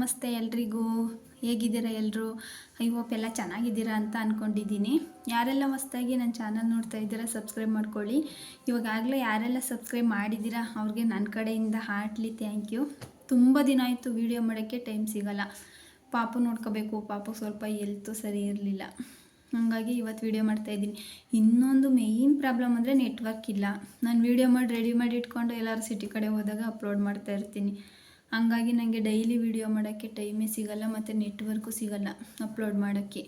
ನಮಸ್ತೆ ಎಲ್ರಿಗೂ. ಹೇಗಿದ್ದೀರಾ ಎಲ್ಲರೂ ಐ ಹೋಪ್ ಎಲ್ಲ ಚೆನ್ನಾಗಿದ್ದೀರಾ ಅಂತ ಅಂದ್ಕೊಂಡಿದ್ದೀನಿ ಯಾರೆಲ್ಲ ಹೊಸ್ದಾಗಿ ನನ್ನ ಚಾನಲ್ ನೋಡ್ತಾ ಇದ್ದೀರಾ, ಸಬ್ಸ್ಕ್ರೈಬ್ ಮಾಡ್ಕೊಳ್ಳಿ. ಇವಾಗಾಗಲೇ ಯಾರೆಲ್ಲ ಸಬ್ಸ್ಕ್ರೈಬ್ ಮಾಡಿದ್ದೀರಾ, ಅವ್ರಿಗೆ ನನ್ನ ಕಡೆಯಿಂದ ಹಾರ್ಟ್ಲಿ ಥ್ಯಾಂಕ್ ಯು. ತುಂಬ ದಿನ ಆಯಿತು ವೀಡಿಯೋ ಮಾಡೋಕ್ಕೆ ಟೈಮ್ ಸಿಗೋಲ್ಲ. ಪಾಪು ನೋಡ್ಕೋಬೇಕು, ಪಾಪು ಸ್ವಲ್ಪ ಎಲ್ತು ಸರಿ ಇರಲಿಲ್ಲ. ಹಾಗಾಗಿ ಇವತ್ತು ವೀಡಿಯೋ ಮಾಡ್ತಾಯಿದ್ದೀನಿ ಇನ್ನೊಂದು ಮೇಯ್ನ್ ಪ್ರಾಬ್ಲಮ್ ಅಂದರೆ ನೆಟ್ವರ್ಕ್ ಇಲ್ಲ. ನಾನು ವೀಡಿಯೋ ಮಾಡಿ ರೆಡಿ ಮಾಡಿ ಇಟ್ಕೊಂಡು ಎಲ್ಲರೂ ಸಿಟಿ ಕಡೆ ಹೋದಾಗ ಅಪ್ಲೋಡ್ ಮಾಡ್ತಾ ಇರ್ತೀನಿ. ಹಂಗಾಗಿ ನನಗೆ ಡೈಲಿ ವಿಡಿಯೋ ಮಾಡೋಕ್ಕೆ ಟೈಮೇ ಸಿಗಲ್ಲ ಮತ್ತು ನೆಟ್ವರ್ಕು ಸಿಗಲ್ಲ ಅಪ್ಲೋಡ್ ಮಾಡೋಕ್ಕೆ.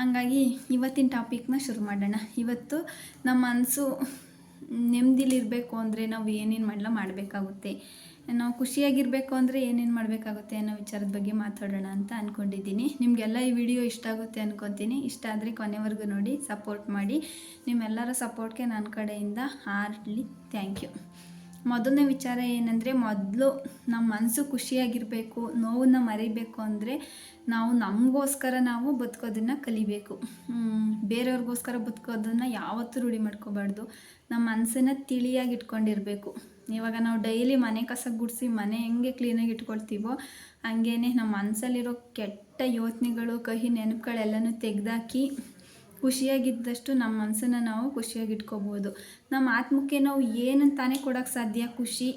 ಹಂಗಾಗಿ ಇವತ್ತಿನ ಟಾಪಿಕ್ನ ಶುರು ಮಾಡೋಣ. ಇವತ್ತು ನಮ್ಮ ಮನಸ್ಸು ನೆಮ್ಮದಿಲಿರಬೇಕು ಅಂದರೆ ನಾವು ಏನೇನು ಮಾಡಲ ಮಾಡಬೇಕಾಗುತ್ತೆ. ನಾವು ಖುಷಿಯಾಗಿರಬೇಕು ಅಂದರೆ ಏನೇನು ಮಾಡಬೇಕಾಗುತ್ತೆ ಅನ್ನೋ ವಿಚಾರದ ಬಗ್ಗೆ ಮಾತಾಡೋಣ ಅಂತ ಅಂದ್ಕೊಂಡಿದ್ದೀನಿ ನಿಮಗೆಲ್ಲ ಈ ವಿಡಿಯೋ ಇಷ್ಟ ಆಗುತ್ತೆ ಅಂದ್ಕೊತೀನಿ ಇಷ್ಟ ಆದರೆ ಕೊನೆವರೆಗೂ ನೋಡಿ ಸಪೋರ್ಟ್ ಮಾಡಿ. ನಿಮ್ಮೆಲ್ಲರ ಸಪೋರ್ಟ್ಗೆ ನನ್ನ ಕಡೆಯಿಂದ ಹಾರ್ಟ್ಲಿ ಥ್ಯಾಂಕ್ ಯು ಮೊದಲನೇ ವಿಚಾರ ಏನಂದರೆ, ಮೊದಲು ನಮ್ಮ ಮನಸ್ಸು ಖುಷಿಯಾಗಿರಬೇಕು, ನೋವನ್ನ ಮರಿಬೇಕು ಅಂದರೆ ನಾವು ನಮಗೋಸ್ಕರ ನಾವು ಬದುಕೋದನ್ನು ಕಲಿಬೇಕು. ಬೇರೆಯವ್ರಿಗೋಸ್ಕರ ಬದುಕೋದನ್ನು ಯಾವತ್ತೂ ರೂಢಿ ಮಾಡ್ಕೋಬಾರ್ದು. ನಮ್ಮ ಮನಸ್ಸನ್ನು ತಿಳಿಯಾಗಿ ಇಟ್ಕೊಂಡಿರಬೇಕು ಇವಾಗ ನಾವು ಡೈಲಿ ಮನೆ ಕಸ ಗುಡಿಸಿ, ಮನೆ ಹೆಂಗೆ ಕ್ಲೀನಾಗಿ ಇಟ್ಕೊಳ್ತೀವೋ ಹಂಗೇ ನಮ್ಮ ಮನಸ್ಸಲ್ಲಿರೋ ಕೆಟ್ಟ ಯೋಚನೆಗಳು ಕಹಿ ನೆನಪುಗಳೆಲ್ಲನೂ ತೆಗೆದಾಕಿ ಖುಷಿಯಾಗಿದ್ದಷ್ಟು ನಮ್ಮ ಮನಸ್ಸನ್ನು ನಾವು ಖುಷಿಯಾಗಿ ಇಟ್ಕೋಬೋದು ನಮ್ಮ ಆತ್ಮಕ್ಕೆ ನಾವು ಏನಂತ ತಾನೇ ಕೊಡೋಕ್ಕೆ ಸಾಧ್ಯ? ಖುಷಿ,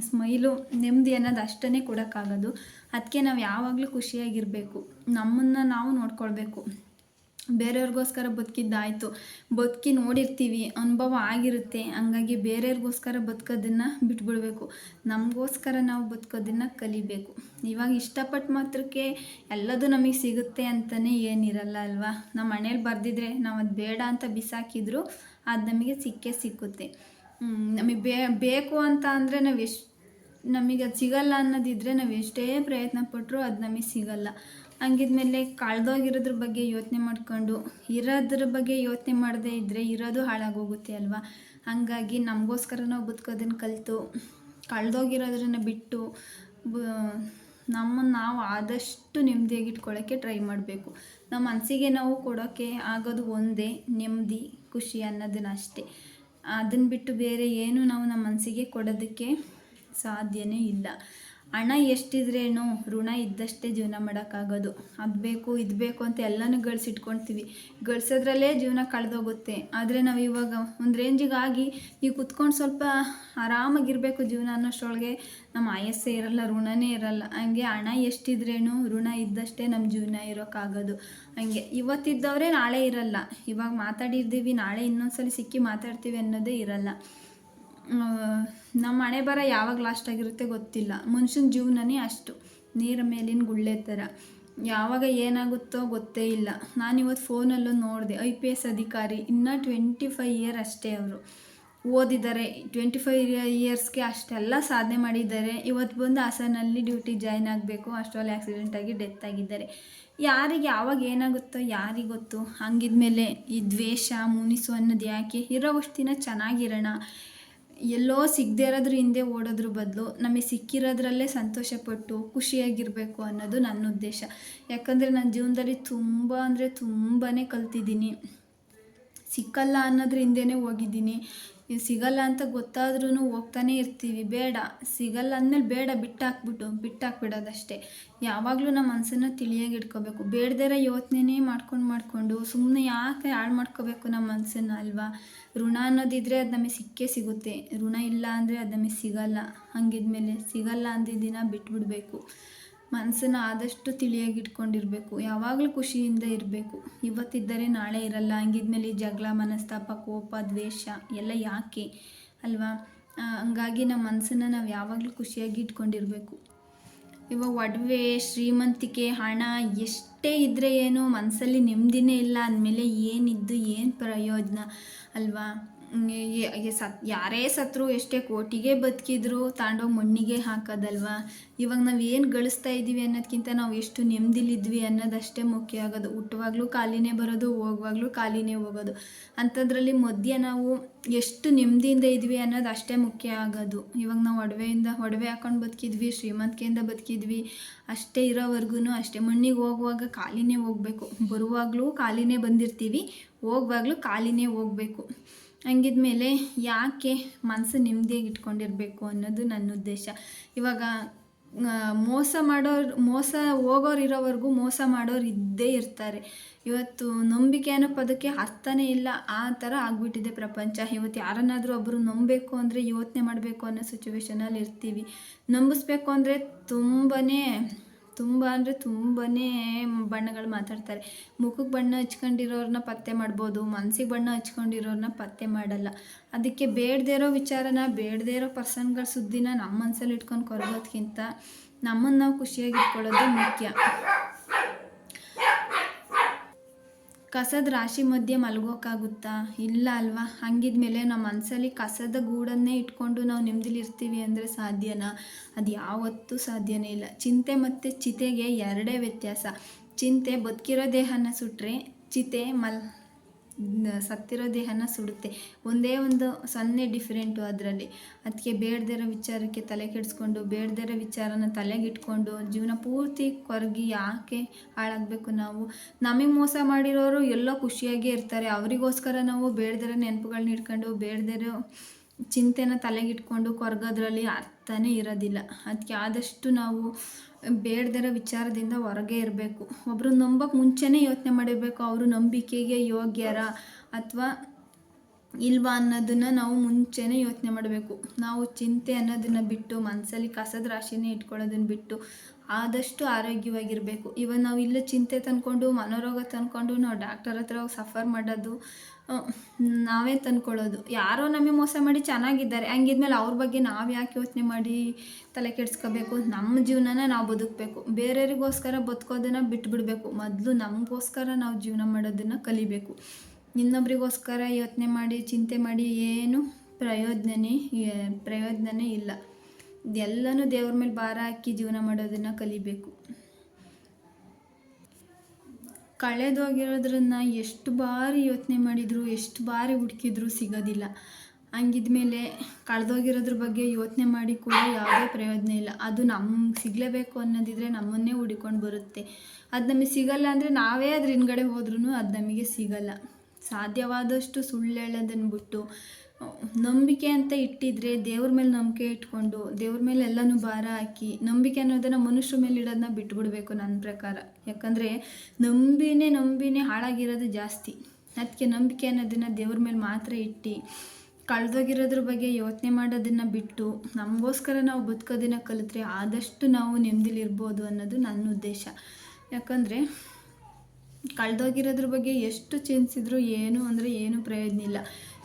ಸ್ಮೈಲು, ನೆಮ್ಮದಿ ಅನ್ನೋದು ಅಷ್ಟೇ ಕೊಡೋಕ್ಕಾಗೋದು. ಅದಕ್ಕೆ ನಾವು ಯಾವಾಗಲೂ ಖುಷಿಯಾಗಿರಬೇಕು. ನಮ್ಮನ್ನು ನಾವು ನೋಡ್ಕೊಳ್ಬೇಕು. ಬೇರೆಯವ್ರಿಗೋಸ್ಕರ ಬದುಕಿದ್ದಾಯಿತು. ಬದುಕಿ ನೋಡಿರ್ತೀವಿ, ಅನುಭವ ಆಗಿರುತ್ತೆ. ಹಂಗಾಗಿ ಬೇರೆಯವ್ರಿಗೋಸ್ಕರ ಬದುಕೋದನ್ನು ಬಿಟ್ಬಿಡ್ಬೇಕು. ನಮಗೋಸ್ಕರ ನಾವು ಬದುಕೋದನ್ನು ಕಲಿಬೇಕು. ಇವಾಗ ಇಷ್ಟಪಟ್ಟು ಮಾತ್ರಕ್ಕೆ ಎಲ್ಲದೂ ನಮಗೆ ಸಿಗುತ್ತೆ ಅಂತಲೇ ಏನಿರಲ್ಲ ಅಲ್ವಾ? ನಮ್ಮ ಮನೇಲಿ ಬರೆದಿದ್ರೆ ನಾವು ಅದು ಬೇಡ ಅಂತ ಬಿಸಾಕಿದ್ರು ಅದು ನಮಗೆ ಸಿಕ್ಕೇ ಸಿಕ್ಕುತ್ತೆ. ನಮಗೆ ಬೇ, ಬೇಕು ಅಂತ ಅಂದರೆ ನಾವು ಎಷ್ಟು, ನಮಗೆ ಅದು ಸಿಗಲ್ಲ ಅನ್ನೋದಿದ್ರೆ ನಾವು ಎಷ್ಟೇ ಪ್ರಯತ್ನ ಪಟ್ಟರೂ ಅದು ನಮಗೆ ಸಿಗಲ್ಲ. ಹಂಗಿದ್ಮೇಲೆ ಕಳೆದೋಗಿರೋದ್ರ ಬಗ್ಗೆ ಯೋಚನೆ ಮಾಡ್ಕೊಂಡು ಇರೋದ್ರ ಬಗ್ಗೆ ಯೋಚನೆ ಮಾಡದೇ ಇದ್ದರೆ ಇರೋದು ಹಾಳಾಗೋಗುತ್ತೆ ಅಲ್ವಾ? ಹಾಗಾಗಿ ನಮಗೋಸ್ಕರ ನಾವು ಬದುಕೋದನ್ನು ಕಲಿತು, ಕಳೆದೋಗಿರೋದ್ರನ್ನ ಬಿಟ್ಟು ಬ- ನಮ್ಮನ್ನು ನಾವು ಆದಷ್ಟು ನೆಮ್ಮದಿಯಾಗಿ ಇಟ್ಕೊಳ್ಳೋಕ್ಕೆ ಟ್ರೈ ಮಾಡಬೇಕು. ನಮ್ಮ ಮನಸ್ಸಿಗೆ ನಾವು ಕೊಡೋಕ್ಕೆ ಆಗೋದು ಒಂದೇ ನೆಮ್ಮದಿ, ಖುಷಿ ಅನ್ನೋದನ್ನ ಅಷ್ಟೇ. ಅದನ್ನು ಬಿಟ್ಟು ಬೇರೆ ಏನು ನಾವು ನಮ್ಮ ಮನಸ್ಸಿಗೆ ಕೊಡೋದಕ್ಕೆ ಸಾಧ್ಯವೇ ಇಲ್ಲ. ಹಣ ಎಷ್ಟಿದ್ರೇನು ಋಣ ಇದ್ದಷ್ಟೇ ಜೀವನ ಮಾಡೋಕ್ಕಾಗೋದು. ಅದು ಬೇಕು, ಇದು ಬೇಕು ಅಂತ ಎಲ್ಲನೂ ಗಳಿಸಿಟ್ಕೊಳ್ತೀವಿ ಗಳಿಸೋದ್ರಲ್ಲೇ ಜೀವನ ಕಳೆದೋಗುತ್ತೆ. ಆದರೆ ನಾವು ಇವಾಗ ಒಂದು ರೇಂಜಿಗೆ ಆಗಿ ಈಗ ಕುತ್ಕೊಂಡು ಸ್ವಲ್ಪ ಆರಾಮಾಗಿರಬೇಕು ಜೀವನ ಅನ್ನೋಷ್ಟರೊಳಗೆ. ನಮ್ಮ ಆಯಸ್ಸೇ ಇರಲ್ಲ, ಋಣನೇ ಇರಲ್ಲ. ಹಂಗೆ ಹಣ ಎಷ್ಟಿದ್ರೇನು ಋಣ ಇದ್ದಷ್ಟೇ ನಮ್ಮ ಜೀವನ ಇರೋಕ್ಕಾಗೋದು. ಹಂಗೆ ಇವತ್ತಿದ್ದವರೇ ನಾಳೆ ಇರಲ್ಲ. ಇವಾಗ ಮಾತಾಡಿರ್ತೀವಿ ನಾಳೆ ಇನ್ನೊಂದ್ಸಲ ಸಿಕ್ಕಿ ಮಾತಾಡ್ತೀವಿ ಅನ್ನೋದೇ ಇರಲ್ಲ. ನಮ್ಮ ಹಣೆ ಬರ ಯಾವಾಗ ಲಾಸ್ಟ್ ಆಗಿರುತ್ತೆ ಗೊತ್ತಿಲ್ಲ. ಮನುಷ್ಯನ ಜೀವನನೇ ಅಷ್ಟು. ನೀರ ಮೇಲಿನ ಗುಳ್ಳೆ ಥರ ಯಾವಾಗ ಏನಾಗುತ್ತೋ ಗೊತ್ತೇ ಇಲ್ಲ. ನಾನಿವತ್ತು ಫೋನಲ್ಲೂ ನೋಡಿದೆ. ಐ ಪಿ ಎಸ್ ಅಧಿಕಾರಿ. ಇನ್ನೂ ಟ್ವೆಂಟಿ ಫೈವ್ ಇಯರ್ ಅಷ್ಟೇ ಅವರು. ಓದಿದ್ದಾರೆ ಟ್ವೆಂಟಿ ಫೈವ್ ಇಯರ್ಸ್ಗೆ ಅಷ್ಟೆಲ್ಲ ಸಾಧನೆ ಮಾಡಿದ್ದಾರೆ ಇವತ್ತು ಬಂದು ಹಾಸನಲ್ಲಿ ಡ್ಯೂಟಿ ಜಾಯ್ನ್ ಆಗಬೇಕು. ಅಷ್ಟರಲ್ಲಿ ಆಕ್ಸಿಡೆಂಟ್ ಆಗಿ ಡೆತ್ ಆಗಿದ್ದಾರೆ. ಯಾರಿಗೆ ಯಾವಾಗ ಏನಾಗುತ್ತೋ ಯಾರಿಗೆ ಗೊತ್ತು. ಹಂಗಿದ್ಮೇಲೆ ಈ ದ್ವೇಷ, ಮುನಿಸು ಅನ್ನೋದು ಯಾಕೆ? ಇರೋವಷ್ಟು ದಿನ ಚೆನ್ನಾಗಿರೋಣ. ಎಲ್ಲೋ ಸಿಗದೇ ಇರೋದ್ರ ಹಿಂದೆ ಓಡೋದ್ರ ಬದಲು ನಮಗೆ ಸಿಕ್ಕಿರೋದ್ರಲ್ಲೇ ಸಂತೋಷಪಟ್ಟು ಖುಷಿಯಾಗಿರಬೇಕು ಅನ್ನೋದು ನನ್ನ ಉದ್ದೇಶ. ಯಾಕಂದರೆ ನನ್ನ ಜೀವನದಲ್ಲಿ ತುಂಬ ಅಂದರೆ ತುಂಬಾ ಕಲ್ತಿದ್ದೀನಿ. ಸಿಕ್ಕಲ್ಲ ಅನ್ನೋದ್ರ ಹಿಂದೆನೇ ಹೋಗಿದ್ದೀನಿ. ಇದು ಸಿಗಲ್ಲ ಅಂತ ಗೊತ್ತಾದ್ರೂ ಹೋಗ್ತಾನೆ ಇರ್ತೀವಿ. ಬೇಡ. ಸಿಗಲ್ಲ ಅಂದಮೇಲೆ ಬೇಡ, ಬಿಟ್ಟಾಕ್ಬಿಟ್ಟು, ಬಿಟ್ಟಾಕ್ಬಿಡೋದಷ್ಟೇ. ಯಾವಾಗಲೂ ನಮ್ಮ ಮನಸ್ಸನ್ನು ತಿಳಿಯಾಗಿ ಇಟ್ಕೋಬೇಕು. ಬೇಡದಿರೋ ಯೋಚನೆನೇ ಮಾಡ್ಕೊಂಡು ಮಾಡಿಕೊಂಡು ಸುಮ್ಮನೆ ಯಾಕೆ ಹಾಳು ಮಾಡ್ಕೋಬೇಕು ನಮ್ಮ ಮನಸ್ಸನ್ನು ಅಲ್ವಾ? ಋಣ ಅನ್ನೋದಿದ್ರೆ ಅದು ನಮಗೆ ಸಿಕ್ಕೇ ಸಿಗುತ್ತೆ. ಋಣ ಇಲ್ಲ ಅಂದರೆ ಅದು ನಮಗೆ ಸಿಗಲ್ಲ. ಹಂಗಿದ್ಮೇಲೆ ಸಿಗಲ್ಲ ಅಂದಿದ್ದಿನ ಬಿಟ್ಬಿಡಬೇಕು. ಮನಸ್ಸನ್ನು ಆದಷ್ಟು ತಿಳಿಯಾಗಿಟ್ಕೊಂಡಿರಬೇಕು. ಯಾವಾಗಲೂ ಖುಷಿಯಿಂದ ಇರಬೇಕು. ಇವತ್ತಿದ್ದರೆ ನಾಳೆ ಇರಲ್ಲ. ಹಂಗಿದ್ಮೇಲೆ ಜಗಳ, ಮನಸ್ತಾಪ, ಕೋಪ, ದ್ವೇಷ ಎಲ್ಲ ಯಾಕೆ? ಅಲ್ವಾ? ಹಂಗಾಗಿ ನಮ್ಮ ಮನಸ್ಸನ್ನು ನಾವು ಯಾವಾಗಲೂ ಖುಷಿಯಾಗಿ ಇಟ್ಕೊಂಡಿರಬೇಕು. ಇವಾಗ ಒಡವೆ ಶ್ರೀಮಂತಿಕೆ, ಹಣ ಎಷ್ಟೇ ಇದ್ದರೆ ಏನು ಮನಸ್ಸಲ್ಲಿ ನೆಮ್ಮದಿನೇ ಇಲ್ಲ. ಅಂದಮೇಲೆ ಏನಿದ್ದು, ಏನು ಪ್ರಯೋಜನ? ಅಲ್ವಾ? ಸತ್, ಯಾರೇ ಸತ್ರು ಎಷ್ಟೇ ಕೋಟಿಗೆ ಬದುಕಿದ್ರು ತಾಂಡೋಗಿ ಮಣ್ಣಿಗೆ ಹಾಕೋದಲ್ವಾ? ಇವಾಗ ನಾವು ಏನು ಗಳಿಸ್ತಾ ಇದ್ದೀವಿ ಅನ್ನೋದಕ್ಕಿಂತ ನಾವು ಎಷ್ಟು ನೆಮ್ಮದಿಲಿದ್ವಿ ಅನ್ನೋದಷ್ಟೇ ಮುಖ್ಯ ಆಗೋದು. ಹುಟ್ಟುವಾಗಲೂ ಕಾಲಿನೇ ಬರೋದು, ಹೋಗುವಾಗಲೂ ಕಾಲಿನೇ ಹೋಗೋದು. ಅಂಥದ್ರಲ್ಲಿ ಮಧ್ಯ ನಾವು ಎಷ್ಟು ನೆಮ್ಮದಿಯಿಂದ ಇದ್ವಿ ಅನ್ನೋದು ಅಷ್ಟೇ ಮುಖ್ಯ ಆಗೋದು. ಇವಾಗ ನಾವು ಒಡವೆಯಿಂದ, ಒಡವೆ ಹಾಕೊಂಡು ಬದುಕಿದ್ವಿ, ಶ್ರೀಮಂತಿಕೆಯಿಂದ ಬದುಕಿದ್ವಿ. ಅಷ್ಟೇ ಇರೋವರೆಗೂ ಅಷ್ಟೇ. ಮಣ್ಣಿಗೆ ಹೋಗುವಾಗ ಕಾಲಿನೇ ಹೋಗಬೇಕು. ಬರುವಾಗಲೂ ಕಾಲಿನೇ ಬಂದಿರ್ತೀವಿ, ಹೋಗುವಾಗಲೂ ಕಾಲಿನೇ ಹೋಗಬೇಕು. ಹಂಗಿದ್ಮೇಲೆ ಯಾಕೆ ಮನಸ್ಸು ನೆಮ್ಮದಿಯಾಗಿ ಇಟ್ಕೊಂಡಿರಬೇಕು ಅನ್ನೋದು ನನ್ನ ಉದ್ದೇಶ. ಇವಾಗ ಮೋಸ ಮಾಡೋರು, ಮೋಸ ಹೋಗೋರು ಇರೋವರೆಗೂ ಮೋಸ ಮಾಡೋರು ಇದ್ದೇ ಇರ್ತಾರೆ. ಇವತ್ತು ನಂಬಿಕೆ ಅನ್ನೋ ಪದಕ್ಕೆ ಅರ್ಥನೇ ಇಲ್ಲ. ಆ ಥರ ಆಗಿಬಿಟ್ಟಿದೆ ಪ್ರಪಂಚ. ಇವತ್ತು ಯಾರನ್ನಾದರೂ ಒಬ್ಬರು ನಂಬಬೇಕು ಅಂದರೆ ಯೋಚನೆ ಮಾಡಬೇಕು ಅನ್ನೋ ಸಿಚುವೇಶನಲ್ಲಿ ಇರ್ತೀವಿ. ನಂಬಿಸ್ಬೇಕು ಅಂದರೆ ತುಂಬಾ ತುಂಬ ಅಂದರೆ ತುಂಬಾ ಬಣ್ಣಗಳು ಮಾತಾಡ್ತಾರೆ. ಮುಖಕ್ಕೆ ಬಣ್ಣ ಹಚ್ಕೊಂಡಿರೋರನ್ನ ಪತ್ತೆ ಮಾಡ್ಬೋದು ಮನಸ್ಸಿಗೆ ಬಣ್ಣ ಹಚ್ಕೊಂಡಿರೋರನ್ನ ಪತ್ತೆ ಮಾಡಲ್ಲ. ಅದಕ್ಕೆ ಬೇಡದೇ ಇರೋ ವಿಚಾರನ, ಬೇಡದೇ ಇರೋ ಪರ್ಸನ್ಗಳ ಸುದ್ದಿನ ನಮ್ಮ ಮನಸ್ಸಲ್ಲಿ ಇಟ್ಕೊಂಡು ಕೊರಗೋದಕ್ಕಿಂತ ನಮ್ಮನ್ನು ನಾವು ಖುಷಿಯಾಗಿ ಇಟ್ಕೊಳ್ಳೋದು ಮುಖ್ಯ. ಕಸದ ರಾಶಿ ಮಧ್ಯೆ ಮಲಗೋಕ್ಕಾಗುತ್ತಾ ಇಲ್ಲ ಅಲ್ವಾ? ಹಂಗಿದ್ಮೇಲೆ ನಮ್ಮ ಮನಸ್ಸಲ್ಲಿ ಕಸದ ಗೂಡನ್ನೇ ಇಟ್ಕೊಂಡು ನಾವು ನೆಮ್ಮದಿಲಿ ಇರ್ತೀವಿ ಅಂದರೆ ಸಾಧ್ಯನಾ? ಅದು ಯಾವತ್ತೂ ಸಾಧ್ಯನೇ ಇಲ್ಲ. ಚಿಂತೆ ಮತ್ತು ಚಿತೆಗೆ ಎರಡೇ ವ್ಯತ್ಯಾಸ. ಚಿಂತೆ ಬದುಕಿರೋ ದೇಹನ ಸುಟ್ಟರೆ ಚಿತೆ ಮಲ್ ಸತ್ತಿರೋ ದೇಹನ ಸುಡುತ್ತೆ. ಒಂದೇ ಒಂದು ಸೊನ್ನೆ ಡಿಫ್ರೆಂಟು ಅದರಲ್ಲಿ. ಅದಕ್ಕೆ ಬೇಡದಿರೋ ವಿಚಾರಕ್ಕೆ ತಲೆ ಕೆಡಿಸ್ಕೊಂಡು, ಬೇಡದಿರೋ ವಿಚಾರನ ತಲೆಗಿಟ್ಕೊಂಡು, ಜೀವನ ಪೂರ್ತಿ ಕೊರಗಿ ಯಾಕೆ ಹಾಳಾಗಬೇಕು ನಾವು? ನಮಗೆ ಮೋಸ ಮಾಡಿರೋರು ಎಲ್ಲೋ ಖುಷಿಯಾಗೇ ಇರ್ತಾರೆ. ಅವರಿಗೋಸ್ಕರ ನಾವು ಬೇಡದಿರೋ ನೆನಪುಗಳನ್ನ ಇಟ್ಕೊಂಡು ಬೇಡದಿರೋ ಚಿಂತೆನ ತಲೆಗಿಟ್ಕೊಂಡು ಕೊರಗೋದ್ರಲ್ಲಿ ಅರ್ಥನೇ ಇರೋದಿಲ್ಲ. ಅದಕ್ಕೆ ಆದಷ್ಟು ನಾವು ಬೇಡದಿರೋ ವಿಚಾರದಿಂದ ಹೊರಗೆ ಇರಬೇಕು. ಒಬ್ಬರು ನಂಬೋಕೆ ಮುಂಚೆನೇ ಯೋಚನೆ ಮಾಡಿರಬೇಕು. ಅವರು ನಂಬಿಕೆಗೆ ಯೋಗ್ಯರ ಅಥವಾ ಇಲ್ವಾ ಅನ್ನೋದನ್ನು ನಾವು ಮುಂಚೆನೇ ಯೋಚನೆ ಮಾಡಬೇಕು. ನಾವು ಚಿಂತೆ ಅನ್ನೋದನ್ನು ಬಿಟ್ಟು ಮನಸ್ಸಲ್ಲಿ ಕಸದ ರಾಶಿನೇ ಇಟ್ಕೊಳ್ಳೋದನ್ನ ಬಿಟ್ಟು ಆದಷ್ಟು ಆರೋಗ್ಯವಾಗಿರಬೇಕು. ಇವಾಗ ನಾವು ಇಲ್ಲೇ ಚಿಂತೆ ತಂದ್ಕೊಂಡು, ಮನೋರೋಗ ತಂದ್ಕೊಂಡು ನಾವು ಡಾಕ್ಟರ್ ಹತ್ರ ಹೋಗಿ ಸಫರ್ ಮಾಡೋದು ನಾವೇ ತಂದ್ಕೊಳ್ಳೋದು ಯಾರೋ ನಮಗೆ ಮೋಸ ಮಾಡಿ ಚೆನ್ನಾಗಿದ್ದಾರೆ. ಹಂಗಿದ್ಮೇಲೆ ಅವ್ರ ಬಗ್ಗೆ ನಾವು ಯಾಕೆ ಯೋಚನೆ ಮಾಡಿ ತಲೆ ಕೆಡಿಸ್ಕೋಬೇಕು? ನಮ್ಮ ಜೀವನನ ನಾವು ಬದುಕಬೇಕು. ಬೇರೆಯವರಿಗೋಸ್ಕರ ಬದುಕೋದನ್ನು ಬಿಟ್ಬಿಡಬೇಕು. ಮೊದಲು ನಮಗೋಸ್ಕರ ನಾವು ಜೀವನ ಮಾಡೋದನ್ನು ಕಲಿಬೇಕು. ಇನ್ನೊಬ್ರಿಗೋಸ್ಕರ ಯೋಚನೆ ಮಾಡಿ, ಚಿಂತೆ ಮಾಡಿ ಏನು ಪ್ರಯೋಜನನೇ ಪ್ರಯೋಜನನೇ ಇಲ್ಲ. ಎಲ್ಲನೂ ದೇವ್ರ ಮೇಲೆ ಭಾರ ಹಾಕಿ ಜೀವನ ಮಾಡೋದನ್ನು ಕಲಿಬೇಕು. ಕಳೆದೋಗಿರೋದ್ರನ್ನ ಎಷ್ಟು ಬಾರಿ ಯೋಚನೆ ಮಾಡಿದ್ರು, ಎಷ್ಟು ಬಾರಿ ಹುಡುಕಿದ್ರು ಸಿಗೋದಿಲ್ಲ. ಹಂಗಿದ್ಮೇಲೆ ಕಳೆದೋಗಿರೋದ್ರ ಬಗ್ಗೆ ಯೋಚನೆ ಮಾಡಿ ಕೂಡ ಯಾವುದೇ ಪ್ರಯೋಜನ ಇಲ್ಲ. ಅದು ನಮ್ಗೆ ಸಿಗಲೇಬೇಕು ಅನ್ನೋದಿದ್ರೆ ನಮ್ಮನ್ನೇ ಹುಡುಕೊಂಡು ಬರುತ್ತೆ. ಅದು ನಮಗೆ ಸಿಗಲ್ಲ ಅಂದರೆ ನಾವೇ ಅದ್ರ ಹಿಂದ್ಗಡೆ ಹೋದ್ರೂ ಅದು ನಮಗೆ ಸಿಗಲ್ಲ. ಸಾಧ್ಯವಾದಷ್ಟು ಸುಳ್ಳು ಹೇಳೋದನ್ನು ಬಿಟ್ಟು ನಂಬಿಕೆ ಅಂತ ಇಟ್ಟಿದ್ರೆ ದೇವ್ರ ಮೇಲೆ ನಂಬಿಕೆ ಇಟ್ಕೊಂಡು ದೇವ್ರ ಮೇಲೆ ಎಲ್ಲನೂ ಭಾರ ಹಾಕಿ ನಂಬಿಕೆ ಅನ್ನೋದನ್ನು ಮನುಷ್ಯರ ಮೇಲೆ ಇಡೋದನ್ನ ಬಿಟ್ಬಿಡ್ಬೇಕು ನನ್ನ ಪ್ರಕಾರ. ಯಾಕಂದರೆ ನಂಬಿನೇ ನಂಬಿನೇ ಹಾಳಾಗಿರೋದು ಜಾಸ್ತಿ. ಅದಕ್ಕೆ ನಂಬಿಕೆ ಅನ್ನೋದನ್ನು ದೇವ್ರ ಮೇಲೆ ಮಾತ್ರ ಇಟ್ಟು ಕಳೆದೋಗಿರೋದ್ರ ಬಗ್ಗೆ ಯೋಚನೆ ಮಾಡೋದನ್ನು ಬಿಟ್ಟು ನಮಗೋಸ್ಕರ ನಾವು ಬದುಕೋದನ್ನು ಕಲಿತ್ರೆ ಆದಷ್ಟು ನಾವು ನೆಮ್ಮದಿಲಿರ್ಬೋದು ಅನ್ನೋದು ನನ್ನ ಉದ್ದೇಶ. ಯಾಕಂದರೆ ಕಳೆದೋಗಿರೋದ್ರ ಬಗ್ಗೆ ಎಷ್ಟು ಚಿಂತಿಸಿದ್ರು ಏನು ಅಂದರೆ ಏನು ಪ್ರಯೋಜನ ಇಲ್ಲ.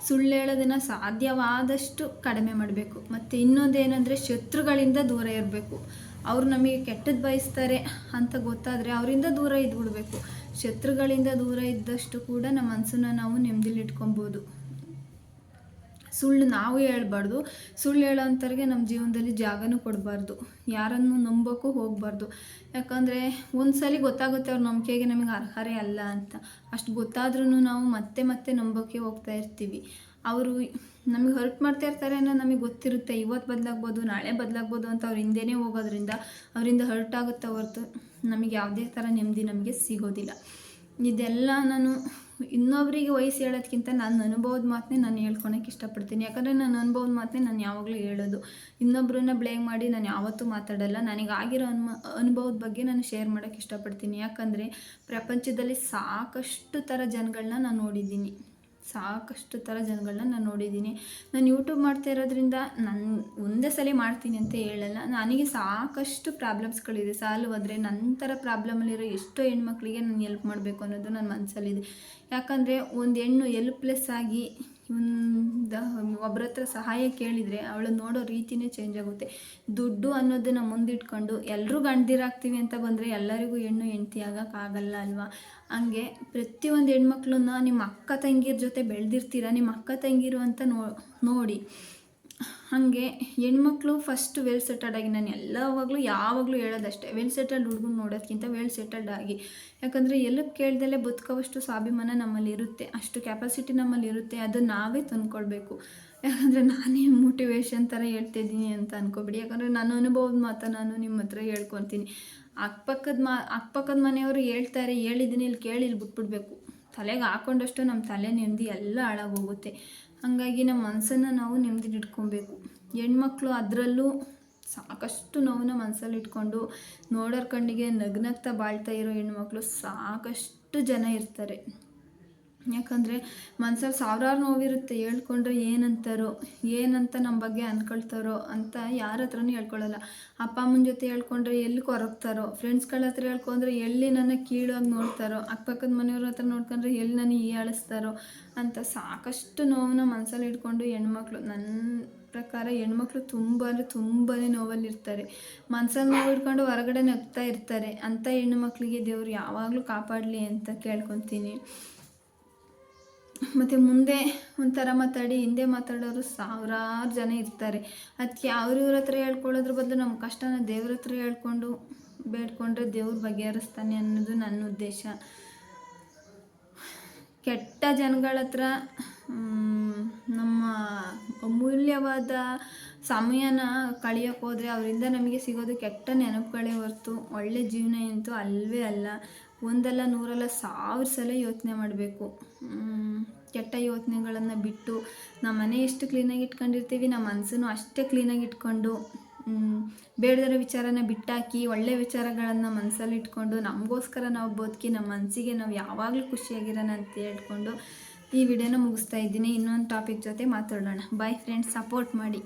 ಸುಳ್ಳು ಹೇಳೋದನ್ನು ಸಾಧ್ಯವಾದಷ್ಟು ಕಡಿಮೆ ಮಾಡಬೇಕು. ಮತ್ತು ಇನ್ನೊಂದೇನೆಂದರೆ ಶತ್ರುಗಳಿಂದ ದೂರ ಇರಬೇಕು. ಅವರು ನಮಗೆ ಕೆಟ್ಟದ್ದು ಬಯಸ್ತಾರೆ ಅಂತ ಗೊತ್ತಾದರೆ ಅವರಿಂದ ದೂರ ಇದ್ಬಿಡ್ಬೇಕು. ಶತ್ರುಗಳಿಂದ ದೂರ ಇದ್ದಷ್ಟು ಕೂಡ ನಮ್ಮ ಮನಸ್ಸನ್ನು ನಾವು ನೆಮ್ಮದಿಲಿ ಇಟ್ಕೊಬೋದು. ಸುಳ್ಳು ನಾವು ಹೇಳ್ಬಾರ್ದು. ಸುಳ್ಳು ಹೇಳೋಂಥವ್ರಿಗೆ ನಮ್ಮ ಜೀವನದಲ್ಲಿ ಜಾಗನೂ ಕೊಡಬಾರ್ದು. ಯಾರನ್ನು ನಂಬೋಕ್ಕೂ ಹೋಗಬಾರ್ದು. ಯಾಕಂದರೆ ಒಂದ್ಸಲಿ ಗೊತ್ತಾಗುತ್ತೆ ಅವ್ರ ನಂಬಿಕೆಗೆ ನಮಗೆ ಅರ್ಹರೇ ಅಲ್ಲ ಅಂತ. ಅಷ್ಟು ಗೊತ್ತಾದ್ರೂ ನಾವು ಮತ್ತೆ ಮತ್ತೆ ನಂಬೋಕ್ಕೆ ಹೋಗ್ತಾ ಇರ್ತೀವಿ. ಅವರು ನಮಗೆ ಹರ್ಟ್ ಮಾಡ್ತಾ ಇರ್ತಾರೆ ಅನ್ನೋ ನಮಗೆ ಗೊತ್ತಿರುತ್ತೆ. ಇವತ್ತು ಬದಲಾಗ್ಬೋದು, ನಾಳೆ ಬದಲಾಗ್ಬೋದು ಅಂತ ಅವ್ರ ಹಿಂದೆನೇ ಹೋಗೋದ್ರಿಂದ ಅವರಿಂದ ಹರ್ಟ್ ಆಗುತ್ತೆ ಹೊರತು ನಮಗೆ ಯಾವುದೇ ಥರ ನೆಮ್ಮದಿ ನಮಗೆ ಸಿಗೋದಿಲ್ಲ. ಇದೆಲ್ಲ ನಾನು ಇನ್ನೊಬ್ಬರಿಗೆ ವಯಸ್ಸು ಹೇಳೋದ್ಕಿಂತ ನನ್ನ ಅನುಭವದ ಮಾತನ್ನೇ ನಾನು ಹೇಳ್ಕೊಳಕ್ಕೆ ಇಷ್ಟಪಡ್ತೀನಿ. ಯಾಕಂದರೆ ನನ್ನ ಅನುಭವದ ಮಾತನ್ನೇ ನಾನು ಯಾವಾಗಲೂ ಹೇಳೋದು. ಇನ್ನೊಬ್ಬರನ್ನ ಬ್ಲೇಮ್ ಮಾಡಿ ನಾನು ಯಾವತ್ತೂ ಮಾತಾಡಲ್ಲ. ನನಗಾಗಿರೋ ಅನ್ಮ, ಅನುಭವದ ಬಗ್ಗೆ ನಾನು ಶೇರ್ ಮಾಡೋಕ್ಕೆ ಇಷ್ಟಪಡ್ತೀನಿ. ಯಾಕಂದರೆ ಪ್ರಪಂಚದಲ್ಲಿ ಸಾಕಷ್ಟು ಥರ ಜನಗಳನ್ನ ನಾನು ನೋಡಿದ್ದೀನಿ. ಸಾಕಷ್ಟು ಥರ ಜನಗಳನ್ನ ನಾನು ನೋಡಿದ್ದೀನಿ. ನಾನು ಯೂಟ್ಯೂಬ್ ಮಾಡ್ತಾ ಇರೋದ್ರಿಂದ ನಾನು ಒಂದೇ ಸಲ ಮಾಡ್ತೀನಿ ಅಂತ ಹೇಳಲ್ಲ. ನನಗೆ ಸಾಕಷ್ಟು ಪ್ರಾಬ್ಲಮ್ಸ್ಗಳಿದೆ. ಸಾಲು ಹೋದರೆ ನನ್ನ ಥರ ಪ್ರಾಬ್ಲಮಲ್ಲಿರೋ ಎಷ್ಟೋ ಹೆಣ್ಮಕ್ಳಿಗೆ ನಾನು ಎಲ್ಪ್ ಮಾಡಬೇಕು ಅನ್ನೋದು ನನ್ನ ಮನಸ್ಸಲ್ಲಿದೆ ಯಾಕಂದರೆ ಒಂದು ಹೆಣ್ಣು ಎಲ್ಪ್ಲೆಸ್ ಆಗಿ ಒಂದು ಒಬ್ಬರ ಹತ್ರ ಸಹಾಯ ಕೇಳಿದರೆ ಅವಳು ನೋಡೋ ರೀತಿನೇ ಚೇಂಜ್ ಆಗುತ್ತೆ. ದುಡ್ಡು ಅನ್ನೋದನ್ನು ಮುಂದಿಟ್ಕೊಂಡು ಎಲ್ಲರೂ ಗಂಡಿರಾಗ್ತೀವಿ ಅಂತ ಬಂದರೆ ಎಲ್ಲರಿಗೂ ಹೆಣ್ಣು ಹೆಂಡ್ತಿ ಆಗೋಕ್ಕಾಗಲ್ಲ ಅಲ್ವಾ? ಹಂಗೆ ಪ್ರತಿಯೊಂದು ಹೆಣ್ಮಕ್ಳನ್ನ ನಿಮ್ಮ ಅಕ್ಕ ತಂಗಿರ ಜೊತೆ ಬೆಳೆದಿರ್ತೀರ? ನಿಮ್ಮ ಅಕ್ಕ ತಂಗಿರು ಅಂತ ನೋಡಿ. ಹಾಗೆ ಹೆಣ್ಮಕ್ಳು ಫಸ್ಟ್ ವೆಲ್ ಸೆಟಲ್ಡ್ ಆಗಿ, ನಾನು ಎಲ್ಲವಾಗಲೂ ಯಾವಾಗಲೂ ಹೇಳೋದಷ್ಟೇ ವೆಲ್ ಸೆಟಲ್ಡ್ ಹುಡುಗನ ನೋಡೋದಕ್ಕಿಂತ ವೆಲ್ ಸೆಟಲ್ಡ್ ಆಗಿ. ಯಾಕಂದರೆ ಎಲ್ಲಕ್ಕೆ ಕೇಳ್ದಲ್ಲೇ ಬದುಕೋವಷ್ಟು ಸ್ವಾಭಿಮಾನ ನಮ್ಮಲ್ಲಿ ಇರುತ್ತೆ, ಅಷ್ಟು ಕೆಪಾಸಿಟಿ ನಮ್ಮಲ್ಲಿ ಇರುತ್ತೆ, ಅದು ನಾವೇ ತಂದ್ಕೊಳ್ಬೇಕು. ಯಾಕಂದರೆ ನಾನೇ ಮೋಟಿವೇಶನ್ ಥರ ಹೇಳ್ತಿದ್ದೀನಿ ಅಂತ ಅನ್ಕೋಬಿಡಿ. ಯಾಕಂದರೆ ನನ್ನ ಅನುಭವದ ಮಾತ್ರ ನಾನು ನಿಮ್ಮ ಹತ್ರ ಹೇಳ್ಕೊತೀನಿ. ಅಕ್ಕಪಕ್ಕದ ಮಾ, ಅಕ್ಕಪಕ್ಕದ ಮನೆಯವರು ಹೇಳ್ತಾರೆ, ಹೇಳಿದ್ದೀನಿ, ಇಲ್ಲಿ ಕೇಳಿ, ಇಲ್ಲಿ ಬಿಟ್ಬಿಡ್ಬೇಕು. ತಲೆಗೆ ಹಾಕೊಂಡಷ್ಟು ನಮ್ಮ ತಲೆ ನೆಮ್ಮದಿ ಎಲ್ಲ ಹಾಳಾಗೋಗುತ್ತೆ. ಹಾಗಾಗಿ ನಮ್ಮ ಮನಸ್ಸನ್ನು ನಾವು ನೆಮ್ಮದಿ ಇಟ್ಕೊಬೇಕು. ಹೆಣ್ಮಕ್ಳು ಅದರಲ್ಲೂ ಸಾಕಷ್ಟು ನೋವನ್ನ ಮನಸ್ಸಲ್ಲಿ ಇಟ್ಕೊಂಡು ನೋಡೋರ್ ಕಣ್ಣಿಗೆ ನಗ್ನಗ್ತಾ ಬಾಳ್ತಾ ಇರೋ ಹೆಣ್ಮಕ್ಳು ಸಾಕಷ್ಟು ಜನ ಇರ್ತಾರೆ. ಯಾಕಂದರೆ ಮನ್ಸಲ್ಲಿ ಸಾವಿರಾರು ನೋವಿರುತ್ತೆ, ಹೇಳ್ಕೊಂಡ್ರೆ ಏನಂತಾರೋ, ಏನಂತ ನಮ್ಮ ಬಗ್ಗೆ ಅಂದ್ಕೊಳ್ತಾರೋ ಅಂತ ಯಾರ ಹತ್ರನೂ ಹೇಳ್ಕೊಳ್ಳಲ್ಲ ಅಪ್ಪ ಅಮ್ಮನ ಜೊತೆ ಹೇಳ್ಕೊಂಡ್ರೆ ಎಲ್ಲಿ ಕೊರಗ್ತಾರೋ ಫ್ರೆಂಡ್ಸ್ಗಳ ಹತ್ರ ಹೇಳ್ಕೊಂಡ್ರೆ ಎಲ್ಲಿ ನನ್ನ ಕೀಳಾಗಿ ನೋಡ್ತಾರೋ, ಅಕ್ಕಪಕ್ಕದ ಮನೆಯವ್ರ ಹತ್ರ ನೋಡ್ಕೊಂಡ್ರೆ ಎಲ್ಲಿ ನನಗೆ ಹೀಯಾಳಿಸ್ತಾರೋ ಅಂತ ಸಾಕಷ್ಟು ನೋವನ್ನ ಮನಸ್ಸಲ್ಲಿ ಇಟ್ಕೊಂಡು ಹೆಣ್ಮಕ್ಳು ನನ್ನ ಪ್ರಕಾರ ಹೆಣ್ಮಕ್ಳು ತುಂಬ ಅಂದರೆ ತುಂಬಾ ನೋವಲ್ಲಿರ್ತಾರೆ ಮನ್ಸಲ್ಲಿ ನೋವು ಇಟ್ಕೊಂಡು ಹೊರಗಡೆ ನಗ್ತಾ ಇರ್ತಾರೆ. ಅಂಥ ಹೆಣ್ಣು ಮಕ್ಕಳಿಗೆ ದೇವ್ರು ಯಾವಾಗಲೂ ಕಾಪಾಡಲಿ ಅಂತ ಕೇಳ್ಕೊತೀನಿ. ಮತ್ತು ಮುಂದೆ ಒಂಥರ ಮಾತಾಡಿ, ಹಿಂದೆ ಮಾತಾಡೋರು ಸಾವಿರಾರು ಜನ ಇರ್ತಾರೆ. ಅದಕ್ಕೆ ಅವ್ರ ಇವ್ರ ಹತ್ರ ಹೇಳ್ಕೊಳ್ಳೋದ್ರ ಬದಲು ನಮ್ಮ ಕಷ್ಟನ ದೇವ್ರ ಹತ್ರ ಹೇಳ್ಕೊಂಡು ಬೇಡ್ಕೊಂಡ್ರೆ ದೇವ್ರು ಬಗೆಹರಿಸ್ತಾನೆ ಅನ್ನೋದು ನನ್ನ ಉದ್ದೇಶ. ಕೆಟ್ಟ ಜನಗಳ ಹತ್ರ ನಮ್ಮ ಅಮೂಲ್ಯವಾದ ಸಮಯನ ಕಳಿಯೋಕ್ಕೋದ್ರೆ ಅವರಿಂದ ನಮಗೆ ಸಿಗೋದು ಕೆಟ್ಟ ನೆನಪುಗಳೇ ಹೊರತು, ಒಳ್ಳೆ ಜೀವನ ಅಂತೂ ಅಲ್ಲವೇ ಅಲ್ಲ. ಒಂದಲ್ಲ ನೂರಲ್ಲ ಸಾವಿರ ಸಲ ಯೋಚನೆ ಮಾಡಬೇಕು. ಕೆಟ್ಟ ಯೋಚನೆಗಳನ್ನು ಬಿಟ್ಟು ನಮ್ಮ ಮನೆ ಎಷ್ಟು ಕ್ಲೀನಾಗಿ ಇಟ್ಕೊಂಡಿರ್ತೀವಿ, ನಮ್ಮ ಮನಸ್ಸನ್ನು ಅಷ್ಟೇ ಕ್ಲೀನಾಗಿ ಇಟ್ಕೊಂಡು ಬೇಡದರ ವಿಚಾರನ ಬಿಟ್ಟಾಕಿ, ಒಳ್ಳೆ ವಿಚಾರಗಳನ್ನು ಮನಸ್ಸಲ್ಲಿ ಇಟ್ಕೊಂಡು, ನಮಗೋಸ್ಕರ ನಾವು ಬದುಕಿ, ನಮ್ಮ ಮನಸ್ಸಿಗೆ ನಾವು ಯಾವಾಗಲೂ ಖುಷಿಯಾಗಿರೋಣ ಅಂತ ಹೇಳ್ಕೊಂಡು ಈ ವಿಡಿಯೋನ ಮುಗಿಸ್ತಾ ಇದ್ದೀನಿ. ಇನ್ನೊಂದು ಟಾಪಿಕ್ ಜೊತೆ ಮಾತಾಡೋಣ. ಬಾಯ್ ಫ್ರೆಂಡ್ಸ್ ಸಪೋರ್ಟ್ ಮಾಡಿ.